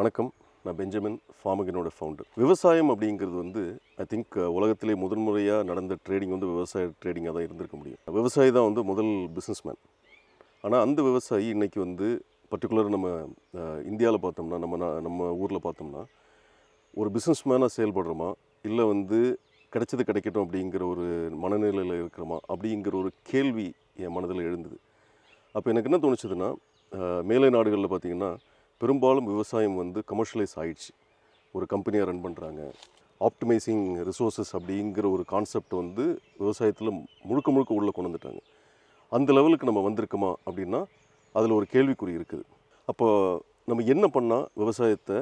வணக்கம். நான் Benjamin ஃபார்மகனோட founder விவசாயம் அப்படிங்கிறது வந்து ஐ திங்க் உலகத்திலே முதன்முறையாக நடந்த ட்ரேடிங் வந்து விவசாய ட்ரேடிங்காக தான் இருந்திருக்க முடியும். விவசாயி தான் வந்து முதல் பிஸ்னஸ்மேன் ஆனால் அந்த விவசாயி இன்னைக்கு வந்து பர்டிகுலர் நம்ம இந்தியாவில் பார்த்தோம்னா நம்ம நம்ம ஊரில் பார்த்தோம்னா ஒரு பிஸ்னஸ்மேனாக செயல்படுறோமா இல்லை வந்து கிடைச்சது கிடைக்கட்டும் அப்படிங்கிற ஒரு மனநிலையில் இருக்கிறோமா அப்படிங்கிற ஒரு கேள்வி என் மனதில் எழுந்தது. அப்போ எனக்கு என்ன தோணுச்சதுன்னா மேலை நாடுகளில் பார்த்தீங்கன்னா பெரும்பாலும் விவசாயம் வந்து கமர்ஷியலைஸ் ஆகிடுச்சு ஒரு கம்பெனியாக ரன் பண்ணுறாங்க ஆப்டிமைசிங் ரிசோர்ஸஸ் அப்படிங்கிற ஒரு கான்செப்ட் வந்து விவசாயத்தில் முழுக்க முழுக்க உள்ளே கொண்டு வந்துட்டாங்க. அந்த லெவலுக்கு நம்ம வந்திருக்கோமா அப்படின்னா அதில் ஒரு கேள்விக்குறி இருக்குது. அப்போ நம்ம என்ன பண்ணால் விவசாயத்தை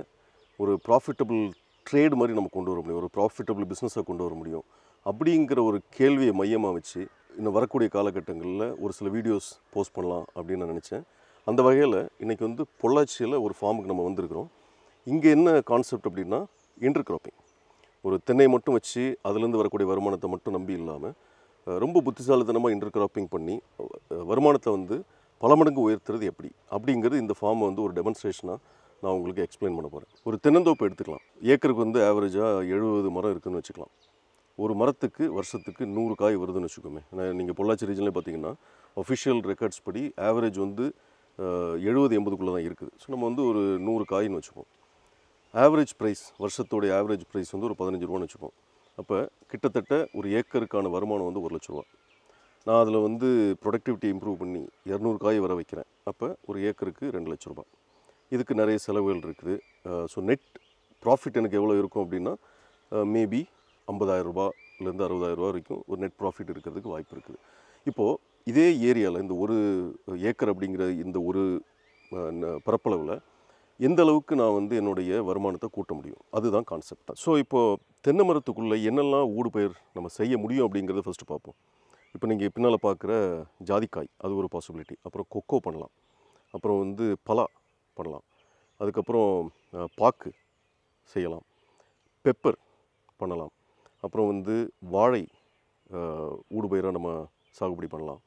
ஒரு ப்ராஃபிட்டபிள் ட்ரேடு மாதிரி நம்ம கொண்டு வர முடியும் ஒரு ப்ராஃபிட்டபிள் பிஸ்னஸை கொண்டு வர முடியும் அப்படிங்கிற ஒரு கேள்வியை மையமாக வச்சு இன்னும் வரக்கூடிய காலகட்டங்களில் ஒரு சில வீடியோஸ் போஸ்ட் பண்ணலாம் அப்படின்னு நான் நினச்சேன். அந்த வகையில் இன்றைக்கி வந்து பொள்ளாச்சியில் ஒரு ஃபார்முக்கு நம்ம வந்திருக்கிறோம். இங்கே என்ன கான்செப்ட் அப்படின்னா இன்டர் கிராப்பிங் ஒரு தென்னை மட்டும் வச்சு அதுலேருந்து வரக்கூடிய வருமானத்தை மட்டும் நம்பி இல்லாமல் ரொம்ப புத்திசாலித்தனமாக இன்டர் கிராப்பிங் பண்ணி வருமானத்தை வந்து பல மடங்கு உயர்த்துறது எப்படி? அப்படிங்கிறது இந்த ஃபார்மை வந்து ஒரு டெமான்ஸ்ட்ரேஷனாக நான் உங்களுக்கு எக்ஸ்பிளைன் பண்ண போகிறேன் ஒரு தென்னந்தோப்பு எடுத்துக்கலாம். ஏக்கருக்கு வந்து ஆவரேஜாக எழுபது மரம் இருக்குதுன்னு வச்சுக்கலாம். ஒரு மரத்துக்கு வருஷத்துக்கு நூறு காய் வருதுன்னு வச்சுக்கோமே. நீங்கள் பொள்ளாச்சி ரீஜனில் பார்த்தீங்கன்னா ஒஃபிஷியல் ரெக்கார்ட்ஸ் படி ஆவரேஜ் வந்து எழுபது எண்பதுக்குள்ளே தான் இருக்குது. ஸோ நம்ம வந்து ஒரு நூறு காயின் வச்சுப்போம். ஆவரேஜ் ப்ரைஸ் வருஷத்தோடைய ஆவரேஜ் ப்ரைஸ் வந்து ஒரு பதினஞ்சு ரூபான்னு வச்சுப்போம். அப்போ கிட்டத்தட்ட ஒரு ஏக்கருக்கான வருமானம் வந்து ஒரு லட்ச ரூபா. நான் அதில் வந்து ப்ரொடக்டிவிட்டி இம்ப்ரூவ் பண்ணி இரநூறு காய் வர வைக்கிறேன். அப்போ ஒரு ஏக்கருக்கு ரெண்டு லட்ச ரூபா. இதுக்கு நிறைய செலவுகள் இருக்குது. ஸோ நெட் ப்ராஃபிட் எனக்கு எவ்வளோ இருக்கும் அப்படின்னா மேபி ஐம்பதாயிரம் ரூபாயிலேருந்து அறுபதாயிரம் ரூபா வரைக்கும் ஒரு நெட் ப்ராஃபிட் இருக்கிறதுக்கு வாய்ப்பு இருக்குது. இப்போது இதே ஏரியாவில் இந்த ஒரு ஏக்கர் அப்படிங்கிற இந்த ஒரு பரப்பளவில் எந்த அளவுக்கு நான் வந்து என்னுடைய வருமானத்தை கூட்ட முடியும்? அதுதான் கான்செப்ட் ஸோ இப்போது தென்னை மரத்துக்குள்ளே என்னெல்லாம் ஊடுபயிர் நம்ம செய்ய முடியும் அப்படிங்கிறத ஃபஸ்ட்டு பார்ப்போம். இப்போ நீங்கள் பின்னால் பார்க்குற ஜாதிக்காய் அது ஒரு பாசிபிலிட்டி அப்புறம் கொக்கோ பண்ணலாம். அப்புறம் வந்து பலா பண்ணலாம். அதுக்கப்புறம் பாக்கு செய்யலாம். பெப்பர் பண்ணலாம். அப்புறம் வந்து வாழை ஊடுபயிராக நம்ம சாகுபடி பண்ணலாம்.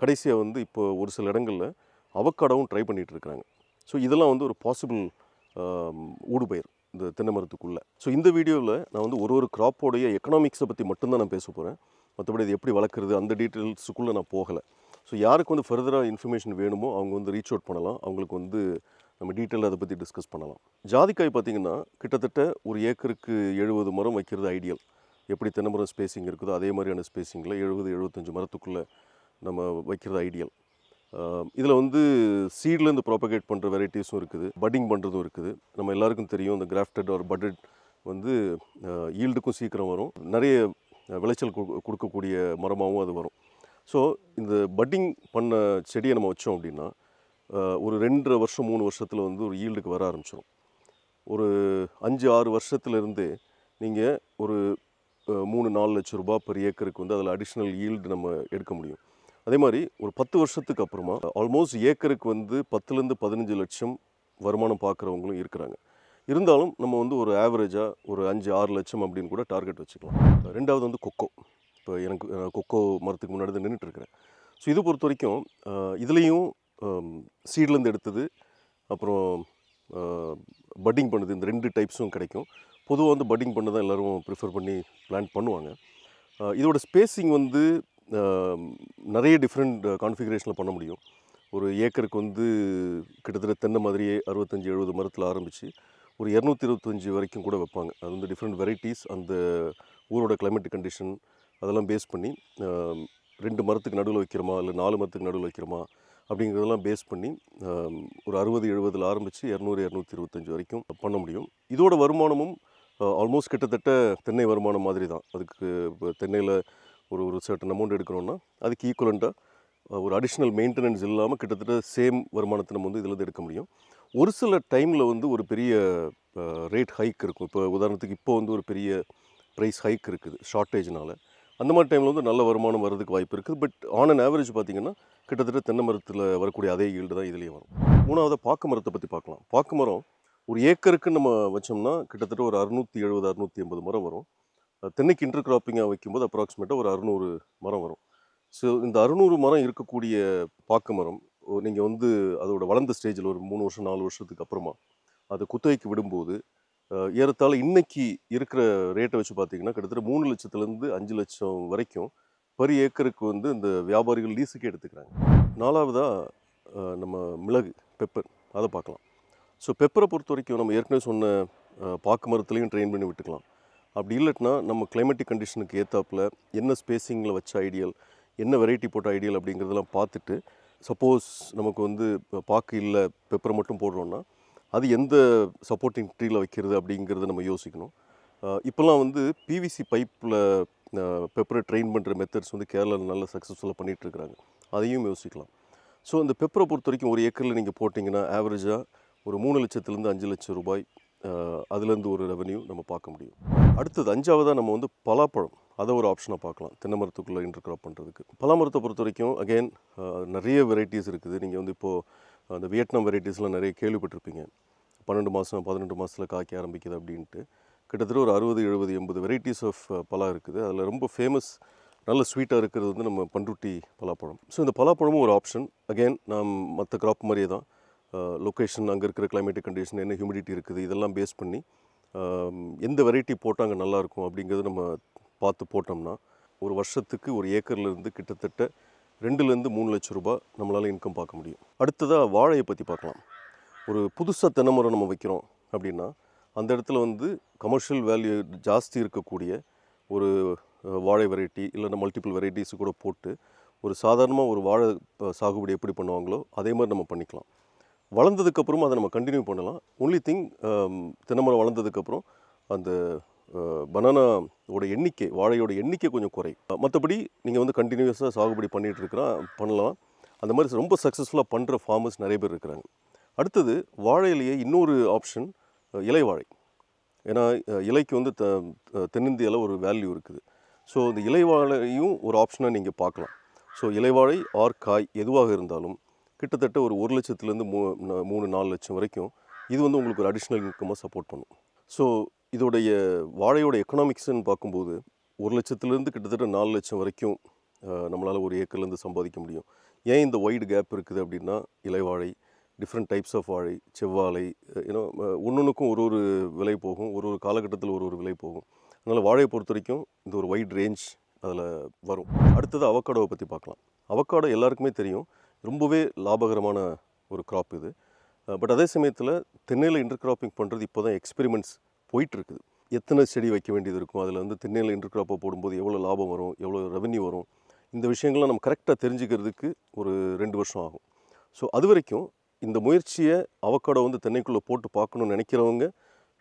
கடைசியாக வந்து இப்போ ஒரு சில இடங்களில் அவக்காடாவும் ட்ரை பண்ணிகிட்டு இருக்கிறாங்க ஸோ இதெல்லாம் வந்து ஒரு பாசிபிள் ஊடுபயிர் இந்த தென்னை மரத்துக்குள்ளே. ஸோ இந்த வீடியோவில் நான் வந்து ஒரு ஒரு கிராப்போடைய எக்கனாமிக்ஸை பற்றி மட்டும்தான் நான் பேச போகிறேன் மற்றபடி இது எப்படி வளர்க்குறது அந்த டீட்டெயில்ஸுக்குள்ளே நான் போகலை. ஸோ யாருக்கு வந்து ஃபர்தராக இன்ஃபர்மேஷன் வேணுமோ அவங்க வந்து ரீச் அவுட் பண்ணலாம். அவங்களுக்கு வந்து நம்ம டீட்டெயில் அதை பற்றி டிஸ்கஸ் பண்ணலாம். ஜாதிக்காய் பார்த்திங்கன்னா கிட்டத்தட்ட ஒரு ஏக்கருக்கு எழுபது மரம் வைக்கிறது ஐடியல் எப்படி தென்னை மரம் ஸ்பேசிங் இருக்குதோ அதே மாதிரியான ஸ்பேசிங்கில் எழுபது எழுபத்தஞ்சு மரத்துக்குள்ளே நம்ம வைக்கிறது ஐடியல் இதில் வந்து சீட்லேருந்து ப்ராப்பகேட் பண்ணுற வெரைட்டிஸும் இருக்குது பட்டிங் பண்ணுறதும் இருக்குது. நம்ம எல்லாருக்கும் தெரியும் இந்த கிராஃப்டட் ஒரு பட்டட் வந்து ஈல்டுக்கும் சீக்கிரம் வரும். நிறைய விளைச்சல் கொடுக்கக்கூடிய மரமாகவும் அது வரும். ஸோ இந்த பட்டிங் பண்ண செடியை நம்ம வச்சோம் அப்படின்னா ஒரு ரெண்டரை வருஷம் மூணு வருஷத்தில் வந்து ஒரு ஈல்டுக்கு வர ஆரம்பிச்சிடும் ஒரு அஞ்சு ஆறு வருஷத்துலேருந்தே நீங்கள் ஒரு மூணு நாலு லட்ச ரூபாய் per ஏக்கருக்கு வந்து அதில் அடிஷ்னல் ஈல்டு நம்ம எடுக்க முடியும். அதே மாதிரி ஒரு பத்து வருஷத்துக்கு அப்புறமா ஆல்மோஸ்ட் ஏக்கருக்கு வந்து பத்துலேருந்து பதினஞ்சு லட்சம் வருமானம் பார்க்குறவங்களும் இருக்கிறாங்க. இருந்தாலும் நம்ம வந்து ஒரு ஆவரேஜாக ஒரு அஞ்சு ஆறு லட்சம் அப்படின்னு கூட டார்கெட் வச்சுக்கலாம். ரெண்டாவது வந்து கொக்கோ. இப்போ எனக்கு கொக்கோ மரத்துக்கு முன்னாடி தான் நின்றுட்டுருக்கிறேன் ஸோ இது பொறுத்த வரைக்கும் இதுலேயும் சீட்லேருந்து எடுத்தது அப்புறம் பட்டிங் பண்ணுது இந்த ரெண்டு டைப்ஸும் கிடைக்கும். பொதுவாக வந்து பட்டிங் பண்ண தான் எல்லோரும் ப்ரிஃபர் பண்ணி பிளான் பண்ணுவாங்க. இதோட ஸ்பேசிங் வந்து நிறைய டிஃப்ரெண்ட் கான்ஃபிகரேஷனில் பண்ண முடியும். ஒரு ஏக்கருக்கு வந்து கிட்டத்தட்ட தென்னை மாதிரியே அறுபத்தஞ்சி எழுபது மரத்தில் ஆரம்பித்து ஒரு இரநூத்தி இருபத்தஞ்சி வரைக்கும் கூட வைப்பாங்க. அது வந்து டிஃப்ரெண்ட் வெரைட்டிஸ் அந்த ஊரோட கிளைமேட் கண்டிஷன் அதெல்லாம் பேஸ் பண்ணி ரெண்டு மரத்துக்கு நடுவில் வைக்கிறோமா இல்லை நாலு மரத்துக்கு நடுவில் வைக்கிறோமா அப்படிங்கிறதெல்லாம் பேஸ் பண்ணி ஒரு அறுபது எழுபதில் ஆரம்பித்து இரநூறு இரநூத்தி இருபத்தஞ்சி வரைக்கும் பண்ண முடியும். இதோட வருமானமும் ஆல்மோஸ்ட் கிட்டத்தட்ட தென்னை வருமானம் மாதிரி தான் அதுக்கு இப்போ தென்னையில் ஒரு ஒரு சர்டன் அமௌண்ட் எடுக்கிறோன்னா அதுக்கு ஈக்குவலண்ட்டாக ஒரு அடிஷ்னல் மெயின்டெனன்ஸ் இல்லாமல் கிட்டத்தட்ட சேம் வருமானத்தை நம்ம வந்து இதில் எடுக்க முடியும். ஒரு சில டைமில் வந்து ஒரு பெரிய ரேட் ஹைக் இருக்கும். இப்போ உதாரணத்துக்கு இப்போ வந்து ஒரு பெரிய ப்ரைஸ் ஹைக் இருக்குது ஷார்ட்டேஜ்னால் அந்த மாதிரி டைமில் வந்து நல்ல வருமானம் வர்றதுக்கு வாய்ப்பு இருக்குது. பட் ஆன் அன் ஆவரேஜ் பார்த்தீங்கன்னா கிட்டத்தட்ட தென்னை மரத்தில் வரக்கூடிய அதே ஈல்டு தான் இதுலேயே வரும். மூணாவது பாக்கு மரத்தை பற்றி பார்க்கலாம் பாக்கு மரம் ஒரு ஏக்கருக்கு நம்ம வச்சோம்னா கிட்டத்தட்ட ஒரு அறுநூற்றி எழுபது அறுநூற்றி எண்பது மரம் வரும். தென்னைக்கு இன்டர் கிராப்பிங்காக வைக்கும்போது அப்ராக்சிமேட்டாக ஒரு அறுநூறு மரம் வரும். ஸோ இந்த அறுநூறு மரம் இருக்கக்கூடிய பாக்கு மரம் நீங்கள் வந்து அதோட வளர்ந்த ஸ்டேஜில் ஒரு மூணு வருஷம் நாலு வருஷத்துக்கு அப்புறமா அது குத்தகைக்கு விடும்போது ஏறத்தாழ இன்னைக்கு இருக்கிற ரேட்டை வச்சு பார்த்தீங்கன்னா கிட்டத்தட்ட மூணு லட்சத்துலேருந்து அஞ்சு லட்சம் வரைக்கும் பர் ஏக்கருக்கு வந்து இந்த வியாபாரிகள் லீஸுக்கே எடுத்துக்கிறாங்க. நாலாவதாக நம்ம மிளகு பெப்பர் அதை பார்க்கலாம். ஸோ பெப்பரை பொறுத்த வரைக்கும் நம்ம ஏற்கனவே சொன்ன பாக்கு மரத்துலேயும் ட்ரெயின் பண்ணி விட்டுக்கலாம். அப்படி இல்லைன்னா நம்ம கிளைமேட்டிக் கண்டிஷனுக்கு ஏற்றாப்புல என்ன ஸ்பேசிங்கில் வச்ச ஐடியல் என்ன வெரைட்டி போட்ட ஐடியல் அப்படிங்கிறதெல்லாம் பார்த்துட்டு சப்போஸ் நமக்கு வந்து இப்போ பாக்கு இல்லை பெப்பரை மட்டும் போடுறோன்னா அது எந்த சப்போர்ட்டிங் ட்ரீல வைக்கிறது அப்படிங்கிறத நம்ம யோசிக்கணும். இப்போல்லாம் வந்து பிவிசி பைப்பில் பெப்பரை ட்ரெயின் பண்ணுற மெத்தட்ஸ் வந்து கேரளாவில் நல்ல சக்ஸஸ்ஃபுல்லாக பண்ணிகிட்ருக்குறாங்க அதையும் யோசிக்கலாம். ஸோ அந்த பெப்பரை பொறுத்த வரைக்கும் ஒரு ஏக்கரில் நீங்கள் போட்டிங்கன்னா ஆவரேஜாக ஒரு மூணு லட்சத்துலேருந்து அஞ்சு லட்சம் ரூபாய் அதுலேருந்து ஒரு ரெவன்யூ நம்ம பார்க்க முடியும். அடுத்தது அஞ்சாவதாக நம்ம வந்து பலாப்பழம். அதை ஒரு ஆப்ஷனாக பார்க்கலாம். தென்னை மரத்துக்குள்ளே இன்டர் கிராப் பண்ணுறதுக்கு பலாமரத்தை பொறுத்த வரைக்கும் அகைன் நிறைய வெரைட்டிஸ் இருக்குது. நீங்கள் வந்து இப்போது அந்த வியட்நாம் வெரைட்டிஸ்லாம் நிறைய கேள்விப்பட்டிருப்பீங்க. பன்னெண்டு மாதம் பதினெட்டு மாதத்தில் காய்க்க ஆரம்பிக்குது அப்படின்ட்டு. கிட்டத்தட்ட ஒரு அறுபது எழுபது எண்பது வெரைட்டிஸ் ஆஃப் பலா இருக்குது. அதில் ரொம்ப ஃபேமஸ் நல்ல ஸ்வீட்டாக இருக்கிறது வந்து நம்ம பண்ருட்டி பலாப்பழம். ஸோ இந்த பலாப்பழமும் ஒரு ஆப்ஷன் அகைன் நாம் மற்ற கிராப் மாதிரியே தான். லொக்கேஷன் அங்கே இருக்கிற கிளைமேட்டிக் கண்டிஷன் என்ன ஹியூமிடிட்டி இருக்குது இதெல்லாம் பேஸ் பண்ணி எந்த வெரைட்டி போட்டால் அங்கே நல்லாயிருக்கும் அப்படிங்கிறத நம்ம பார்த்து போட்டோம்னா ஒரு வருஷத்துக்கு ஒரு ஏக்கர்லேருந்து கிட்டத்தட்ட ரெண்டுலேருந்து மூணு லட்சம் ரூபாய் நம்மளால் இன்கம் பார்க்க முடியும். அடுத்ததாக வாழையை பற்றி பார்க்கலாம். ஒரு புதுசாக தென்னைமரம் நம்ம வைக்கிறோம் அப்படின்னா அந்த இடத்துல வந்து கமர்ஷியல் வேல்யூ ஜாஸ்தி இருக்கக்கூடிய ஒரு வாழை வெரைட்டி இல்லைன்னா மல்டிபிள் வெரைட்டிஸ் கூட போட்டு ஒரு சாதாரணமாக ஒரு வாழை சாகுபடி எப்படி பண்ணுவாங்களோ அதே மாதிரி நம்ம பண்ணிக்கலாம். வளர்ந்ததுக்கப்புறமும் அதை நம்ம கண்டினியூ பண்ணலாம். ஒன்லி திங் தென்னைமரம் வளர்ந்ததுக்கப்புறம் அந்த பனானாவோட எண்ணிக்கை வாழையோட எண்ணிக்கை கொஞ்சம் குறை மற்றபடி நீங்கள் வந்து கண்டினியூஸாக சாகுபடி பண்ணிகிட்டு இருக்கிறான் பண்ணலாம். அந்த மாதிரி ரொம்ப சக்ஸஸ்ஃபுல்லாக பண்ணுற ஃபார்மர்ஸ் நிறைய பேர் இருக்கிறாங்க. அடுத்தது வாழையிலேயே இன்னொரு ஆப்ஷன் இலை வாழை ஏன்னா இலைக்கு வந்து த தென்னிந்தியாவில் ஒரு வேல்யூ இருக்குது. ஸோ இந்த இலை வாழையும் ஒரு ஆப்ஷனாக நீங்கள் பார்க்கலாம். ஸோ இலைவாழை ஆர் காய் எதுவாக இருந்தாலும் கிட்டத்தட்ட ஒரு ஒரு லட்சத்துலேருந்து மூ மூணு நாலு லட்சம் வரைக்கும் இது வந்து உங்களுக்கு ஒரு அடிஷ்னல் இன்கமாக சப்போர்ட் பண்ணும். ஸோ இதோடைய வாழையோட எக்கனாமிக்ஸ்ன்னு பார்க்கும்போது ஒரு லட்சத்துலேருந்து கிட்டத்தட்ட நாலு லட்சம் வரைக்கும் நம்மளால் ஒரு ஏக்கர்லேருந்து சம்பாதிக்க முடியும். ஏன் இந்த ஒய்டு கேப் இருக்குது அப்படின்னா இலைவாழை டிஃப்ரெண்ட் டைப்ஸ் ஆஃப் வாழை செவ்வாழை ஏன்னா ஒன்றுக்கும் ஒரு ஒரு விலை போகும் ஒரு ஒரு காலகட்டத்தில் ஒரு ஒரு விலை போகும். அதனால் வாழையை பொறுத்த வரைக்கும் இந்த ஒரு வைட் ரேஞ்ச் அதில் வரும். அடுத்தது அவக்காடோவை பற்றி பார்க்கலாம். அவக்காடோ எல்லாருக்குமே தெரியும். ரொம்பவே லாபகரமான ஒரு க்ராப் இது. பட் அதே சமயத்தில் தென்னையில் இன்டர் கிராப்பிங் பண்ணுறது இப்போ தான் எக்ஸ்பெரிமெண்ட்ஸ் போயிட்டுருக்குது. எத்தனை செடி வைக்க வேண்டியது இருக்கும்? அதில் வந்து தென்னையில் இன்டர் கிராப்பை போடும்போது எவ்வளோ லாபம் வரும்? எவ்வளோ ரெவன்யூ வரும்? இந்த விஷயங்கள்லாம் நம்ம கரெக்டாக தெரிஞ்சுக்கிறதுக்கு ஒரு ரெண்டு வருஷம் ஆகும். ஸோ அது வரைக்கும் இந்த முயற்சியை அவக்காடோ வந்து தென்னைக்குள்ளே போட்டு பார்க்கணும்னு நினைக்கிறவங்க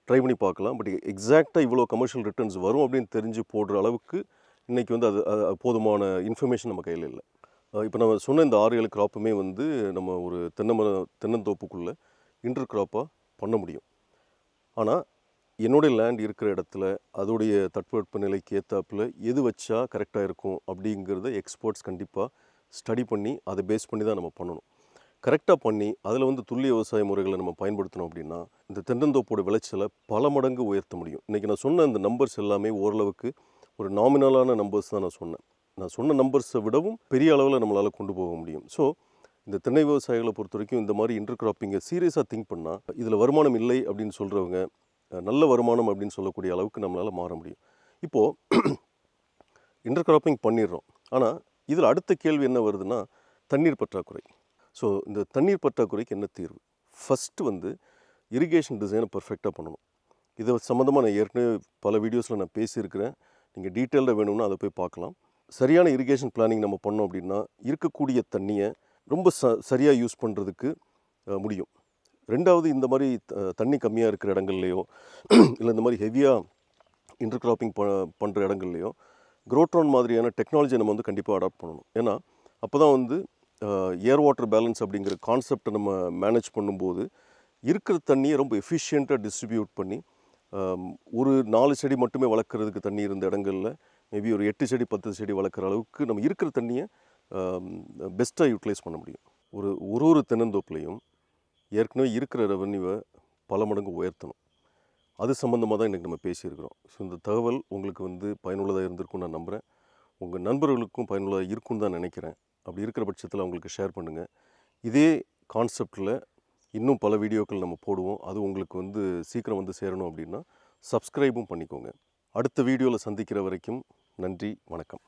ட்ரை பண்ணி பார்க்கலாம். பட் எக்ஸாக்டாக இவ்வளோ கமர்ஷியல் ரிட்டர்ன்ஸ் வரும் அப்படின்னு தெரிஞ்சு போடுற அளவுக்கு இன்றைக்கி வந்து அது போதுமான இன்ஃபர்மேஷன் நம்ம கையில் இல்லை. இப்போ நம்ம சொன்ன இந்த ஆறு ஏழு கிராப்புமே வந்து நம்ம ஒரு தென்னை மர தென்னந்தோப்புக்குள்ளே இன்டர் கிராப்பாக பண்ண முடியும். ஆனால் என்னுடைய லேண்ட் இருக்கிற இடத்துல அதோடைய தட்பவெட்ப நிலைக்கு ஏற்றாப்புல எது வச்சா கரெக்டாக இருக்கும் அப்படிங்கிறத எக்ஸ்பர்ட்ஸ் கண்டிப்பாக ஸ்டடி பண்ணி அதை பேஸ் பண்ணி தான் நம்ம பண்ணணும். கரெக்டாக பண்ணி அதில் வந்து துல்லிய விவசாய முறைகளை நம்ம பயன்படுத்தினோம் அப்படின்னா இந்த தென்னந்தோப்போட விளைச்சலை பல மடங்கு உயர்த்த முடியும். இன்றைக்கி நான் சொன்ன இந்த நம்பர்ஸ் எல்லாமே ஓரளவுக்கு ஒரு நாமினலான நம்பர்ஸ் தான் நான் சொன்னேன். நான் சொன்ன நம்பர்ஸை விடவும் பெரிய அளவில் நம்மளால் கொண்டு போக முடியும். ஸோ இந்த தென்னை விவசாயிகளை பொறுத்த வரைக்கும் இந்த மாதிரி இன்டர் கிராப்பிங்கை சீரியஸாக திங்க் பண்ணால் இதில் வருமானம் இல்லை அப்படின்னு சொல்கிறவங்க நல்ல வருமானம் அப்படின்னு சொல்லக்கூடிய அளவுக்கு நம்மளால் மாற முடியும். இப்போது இன்டர் கிராப்பிங் பண்ணிடுறோம். ஆனால் இதில் அடுத்த கேள்வி என்ன வருதுன்னா தண்ணீர் பற்றாக்குறை. ஸோ இந்த தண்ணீர் பற்றாக்குறைக்கு என்ன தீர்வு? ஃபஸ்ட்டு வந்து இரிகேஷன் டிசைனை பர்ஃபெக்டாக பண்ணணும். இதை சம்மந்தமாக நான் ஏற்கனவே பல வீடியோஸில் நான் பேசியிருக்கிறேன். நீங்கள் டீட்டெயிலில் வேணும்னா அதை போய் பார்க்கலாம். சரியான இரிகேஷன் பிளானிங் நம்ம பண்ணோம் அப்படின்னா இருக்கக்கூடிய தண்ணியை ரொம்ப ச சரியாக யூஸ் பண்ணுறதுக்கு முடியும். ரெண்டாவது இந்த மாதிரி த- தண்ணி கம்மியாக இருக்கிற இடங்கள்லையோ இல்லை இந்த மாதிரி ஹெவியாக இன்டர் கிராப்பிங் ப பண்ணுற இடங்கள்லையோ குரோட்ரான் மாதிரியான டெக்னாலஜி நம்ம வந்து கண்டிப்பாக அடாப்ட் பண்ணணும். ஏன்னா அப்போ தான் வந்து ஏர் வாட்டர் பேலன்ஸ் அப்படிங்கிற கான்செப்டை நம்ம மேனேஜ் பண்ணும்போது இருக்கிற தண்ணியை ரொம்ப எஃபிஷியண்ட்டாக டிஸ்ட்ரிபியூட் பண்ணி ஒரு நாலு செடி மட்டுமே வளர்க்குறதுக்கு தண்ணி இருந்த இடங்களில் மேபி ஒரு எட்டு செடி பத்து செடி வளர்க்குற அளவுக்கு நம்ம இருக்கிற தண்ணியை பெஸ்ட்டாக யூட்டிலைஸ் பண்ண முடியும். ஒரு ஒரு ஒரு தென்னந்தோப்புலையும் ஏற்கனவே இருக்கிற ரெவன்யூவை பல மடங்கு உயர்த்தணும். அது சம்மந்தமாக தான் இன்றைக்கி நம்ம பேசியிருக்கிறோம். ஸோ இந்த தகவல் உங்களுக்கு வந்து பயனுள்ளதாக இருந்திருக்கும்னு நான் நம்புகிறேன் உங்கள் நண்பர்களுக்கும் பயனுள்ளதாக இருக்கும்னு தான் நினைக்கிறேன். அப்படி இருக்கிற பட்சத்தில் அவங்களுக்கு ஷேர் பண்ணுங்கள் இதே கான்செப்டில் இன்னும் பல வீடியோக்கள் நம்ம போடுவோம். அது உங்களுக்கு வந்து சீக்கிரம் வந்து சேரணும் அப்படின்னா சப்ஸ்கிரைபும் பண்ணிக்கோங்க. அடுத்த வீடியோவில் சந்திக்கிற வரைக்கும் நன்றி வணக்கம்.